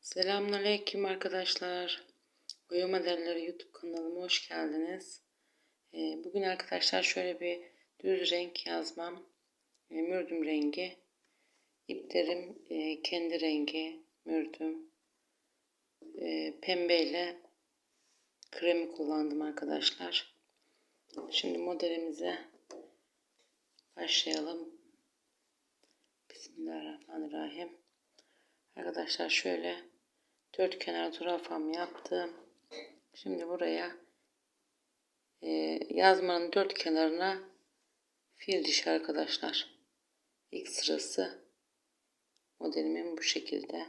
Selamünaleyküm arkadaşlar. Boya Modelleri YouTube kanalıma hoş geldiniz. Ee, Bugün arkadaşlar şöyle bir düz renk yazmam. E, Mürdüm rengi. İplerim e, kendi rengi mürdüm. E, Pembe ile kremi kullandım arkadaşlar. Şimdi modelimize başlayalım. Bismillahirrahmanirrahim. Arkadaşlar şöyle dört kenar zürafam yaptım. Şimdi buraya e, yazmanın dört kenarına fil dişi arkadaşlar. İlk sırası modelimin bu şekilde.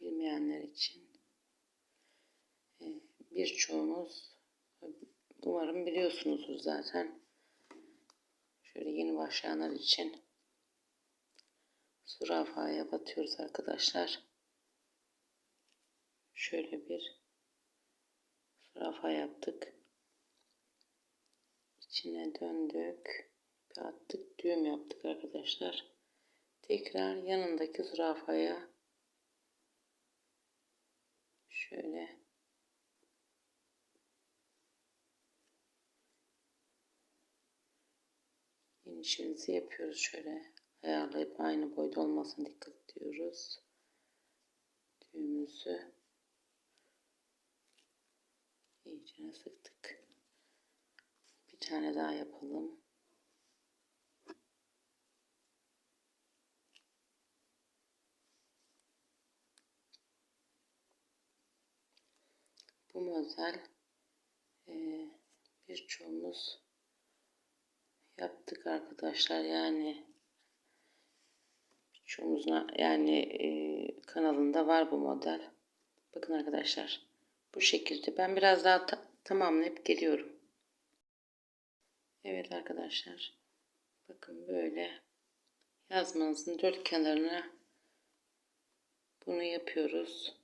Bilmeyenler için birçoğunuz umarım biliyorsunuzdur zaten. Şöyle yeni başlayanlar için zürafaya batıyoruz arkadaşlar. Şöyle bir zürafa yaptık. İçine döndük. Bir attık. Düğüm yaptık arkadaşlar. Tekrar yanındaki zürafaya şöyle inişimizi yapıyoruz şöyle. Ayarlayıp aynı boyda olmasına dikkat ediyoruz. Düğümümüzü iyice sıktık. Bir tane daha yapalım. Bu model e, birçoğumuz yaptık arkadaşlar yani. Birçoğumuzun yani e, kanalında var bu model. Bakın arkadaşlar bu şekilde. Ben biraz daha ta tamamlayıp geliyorum. Evet arkadaşlar bakın böyle. Yazmanızın dört kenarına bunu yapıyoruz.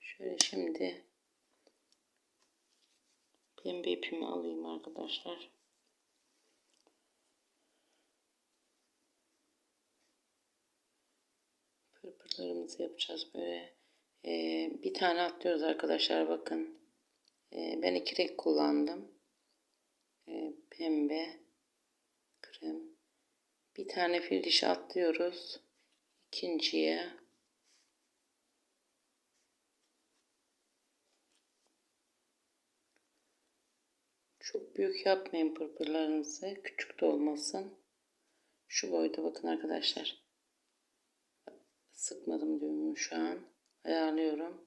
Şöyle şimdi Pembe ipimi alayım arkadaşlar. Pırpırlarımızı yapacağız böyle. Ee, bir tane atlıyoruz arkadaşlar bakın. Ee, ben iki renk kullandım. Ee, pembe, krem. Bir tane fil dişi atlıyoruz. İkinciye Çok büyük yapmayın pırpırlarınızı. Küçük de olmasın. Şu boyda bakın arkadaşlar. Sıkmadım düğümü şu an. Ayarlıyorum.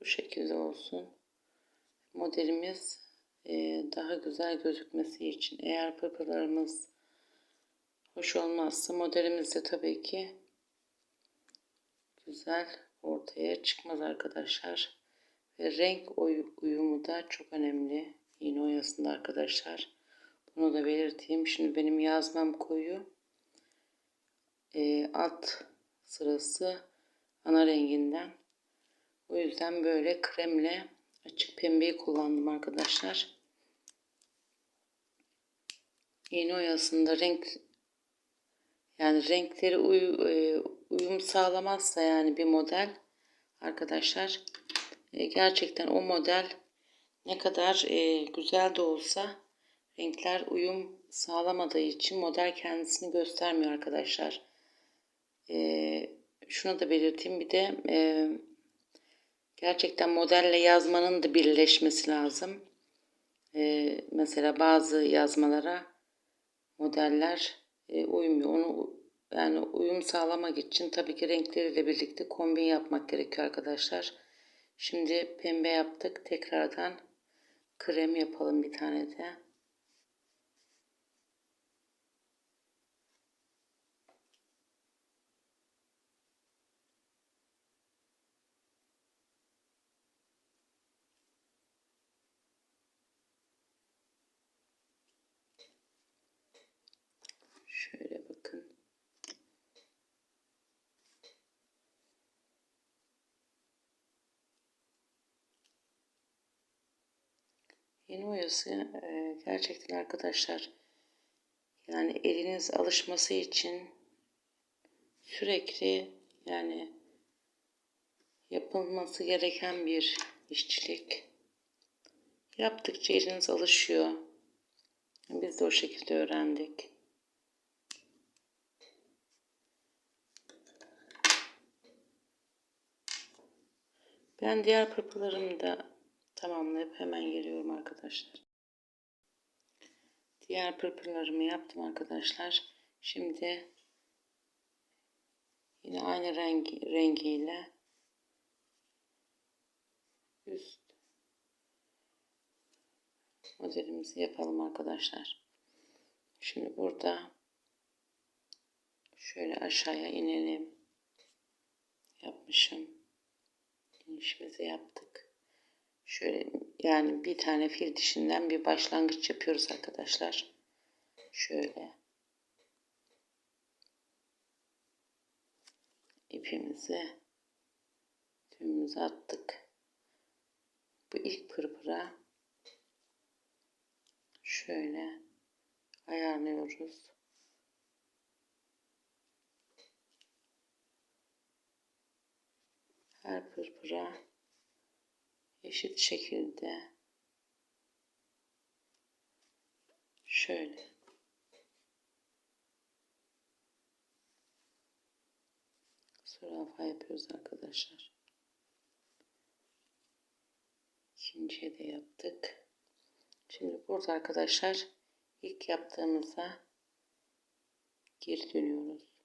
Bu şekilde olsun. Modelimiz e, daha güzel gözükmesi için eğer pırpırlarımız hoş olmazsa modelimiz de tabii ki güzel ortaya çıkmaz arkadaşlar. Ve renk uyumu da çok önemli. İğne oyasında arkadaşlar. Bunu da belirteyim. Şimdi benim yazmam koyu. E, alt sırası ana renginden. O yüzden böyle kremle açık pembeyi kullandım arkadaşlar. İğne oyasında renk yani renkleri uy, e, uyum sağlamazsa yani bir model arkadaşlar e, gerçekten o model ne kadar e, güzel de olsa renkler uyum sağlamadığı için model kendisini göstermiyor arkadaşlar. E, şunu da belirteyim bir de e, gerçekten modelle yazmanın da birleşmesi lazım. Mesela bazı yazmalara modeller e, uymuyor. Onu yani uyum sağlamak için tabii ki renkleriyle birlikte kombin yapmak gerekiyor arkadaşlar. Şimdi pembe yaptık. Tekrardan krem yapalım bir tane de. Şöyle bakın. Yeni oyası e, gerçekten arkadaşlar yani eliniz alışması için sürekli yani yapılması gereken bir işçilik. Yaptıkça eliniz alışıyor. Biz de o şekilde öğrendik. Ben diğer pırpırlarımı da tamamlayıp hemen geliyorum arkadaşlar. Diğer pırpırlarımı yaptım arkadaşlar. Şimdi yine aynı rengi, rengiyle üst modelimizi yapalım arkadaşlar. Şimdi burada şöyle aşağıya inelim. Yapmışım. İnişimizi yaptık. Şöyle yani bir tane fil dişinden bir başlangıç yapıyoruz arkadaşlar. Şöyle ipimizi tümümüzü attık. Bu ilk pırpıra şöyle ayarlıyoruz. Her pırpıra eşit şekilde şöyle zürafa yapıyoruz arkadaşlar. İkinciye de yaptık. Şimdi burada arkadaşlar ilk yaptığımıza geri dönüyoruz.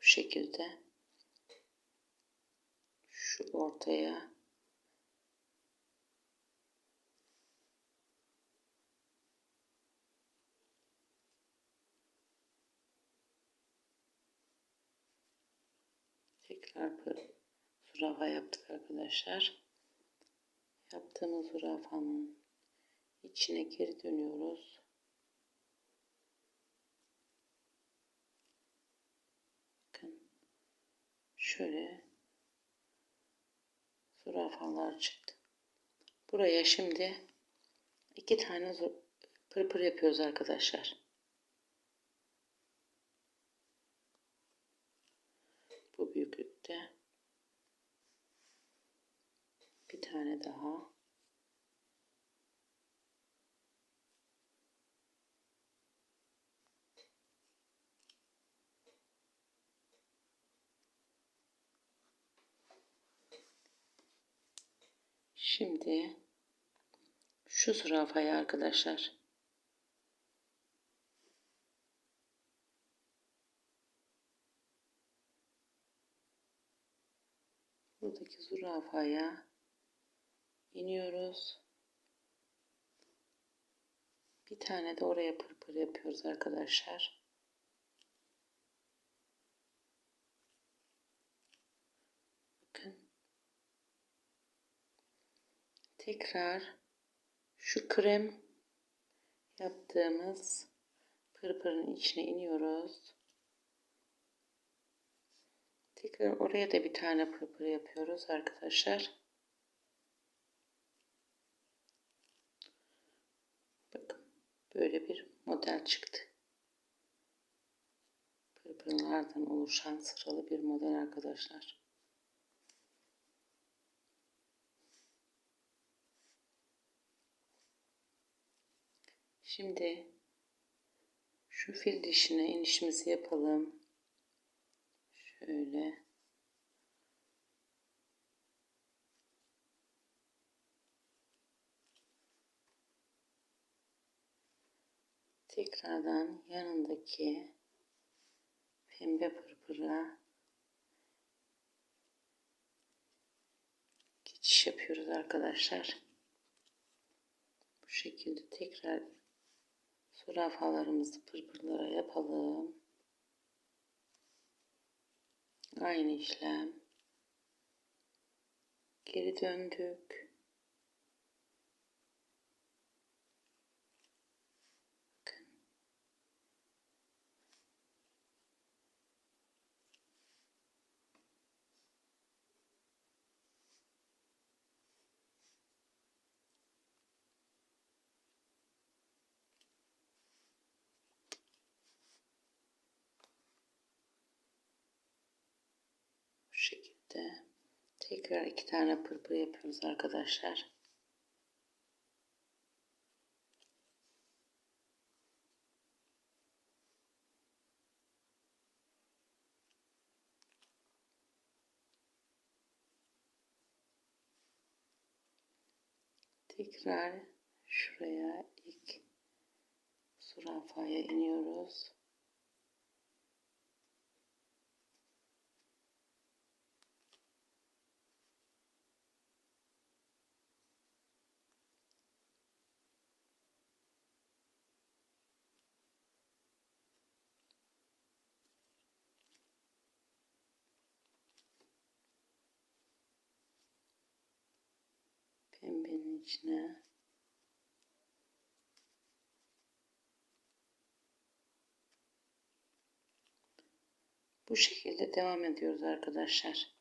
Bu şekilde şu ortaya tekrar zürafa yaptık arkadaşlar. Yaptığımız zürafanın içine geri dönüyoruz. Şöyle zürafalar çıktı. Buraya şimdi iki tane pırpır yapıyoruz arkadaşlar. Bu büyüklükte bir tane daha Şimdi şu zürafayı arkadaşlar buradaki zürafaya iniyoruz. Bir tane de oraya pırpır yapıyoruz arkadaşlar. Tekrar şu krem yaptığımız pırpırın içine iniyoruz. Tekrar oraya da bir tane pırpır yapıyoruz arkadaşlar. Bakın böyle bir model çıktı. Pırpırlardan oluşan sıralı bir model arkadaşlar. Şimdi şu fil dişine inişimizi yapalım. Şöyle. Tekrardan yanındaki pembe pırpıra geçiş yapıyoruz arkadaşlar. Bu şekilde tekrar Zürafalarımızı pırpırlara yapalım. Aynı işlem. Geri döndük. Bakın. De tekrar iki tane pırpır yapıyoruz arkadaşlar. Tekrar şuraya ilk zürafaya iniyoruz. İçine Bu şekilde devam ediyoruz arkadaşlar.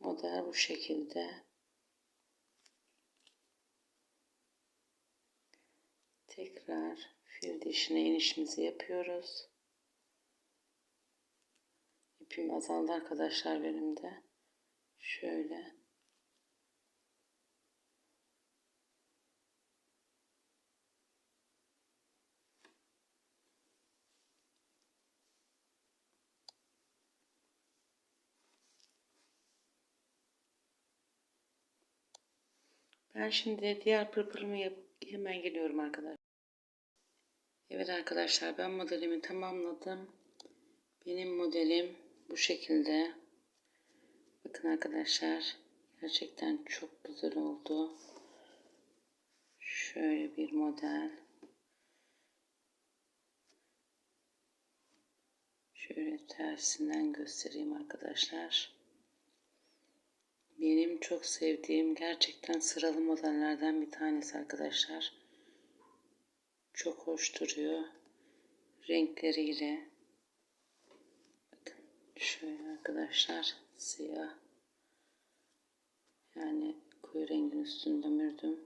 Model bu şekilde. Tekrar fil dişine inişimizi yapıyoruz. İpim azaldı arkadaşlar benim de. Şöyle. Ben şimdi diğer pırpırımı yapıp hemen geliyorum arkadaşlar. Evet arkadaşlar ben modelimi tamamladım. Benim modelim bu şekilde. Bakın arkadaşlar gerçekten çok güzel oldu. Şöyle bir model. Şöyle tersinden göstereyim arkadaşlar. Benim çok sevdiğim gerçekten sıralı modellerden bir tanesi arkadaşlar. Çok hoş duruyor. Renkleriyle. Arkadaşlar siyah. Yani koyu rengin üstünde mürdüm.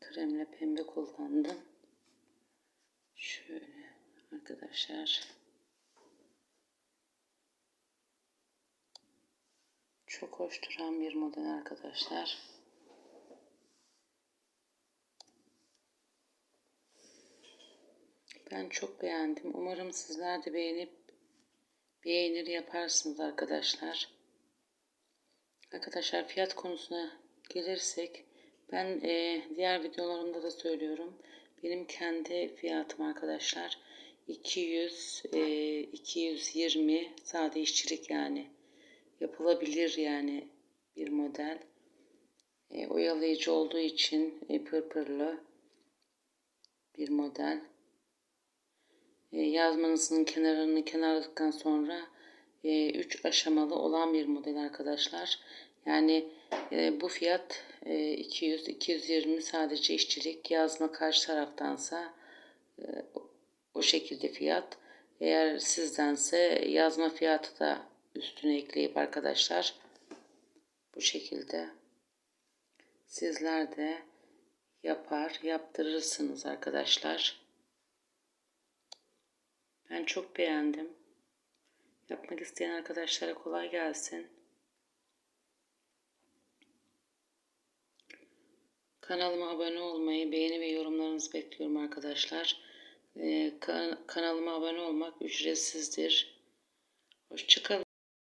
Kremle pembe kullandım. Şöyle arkadaşlar. Çok hoş duran bir model arkadaşlar. Ben çok beğendim. Umarım sizler de beğenip beğenir yaparsınız arkadaşlar. Arkadaşlar fiyat konusuna gelirsek ben e, diğer videolarımda da söylüyorum. Benim kendi fiyatım arkadaşlar 200 e, 220 sade işçilik yani yapılabilir yani bir model. E, oyalayıcı olduğu için e, pırpırlı bir model. E, yazmanızın kenarını kenarladıktan sonra 3 e, aşamalı olan bir model arkadaşlar. Yani e, bu fiyat e, 200-220 sadece işçilik yazma karşı taraftansa e, o şekilde fiyat. Eğer sizdense yazma fiyatı da üstüne ekleyip arkadaşlar bu şekilde sizler de yapar yaptırırsınız arkadaşlar. Ben çok beğendim. Yapmak isteyen arkadaşlara kolay gelsin. Kanalıma abone olmayı, beğeni ve yorumlarınızı bekliyorum arkadaşlar. Ee, kan kanalıma abone olmak ücretsizdir. Hoşçakalın.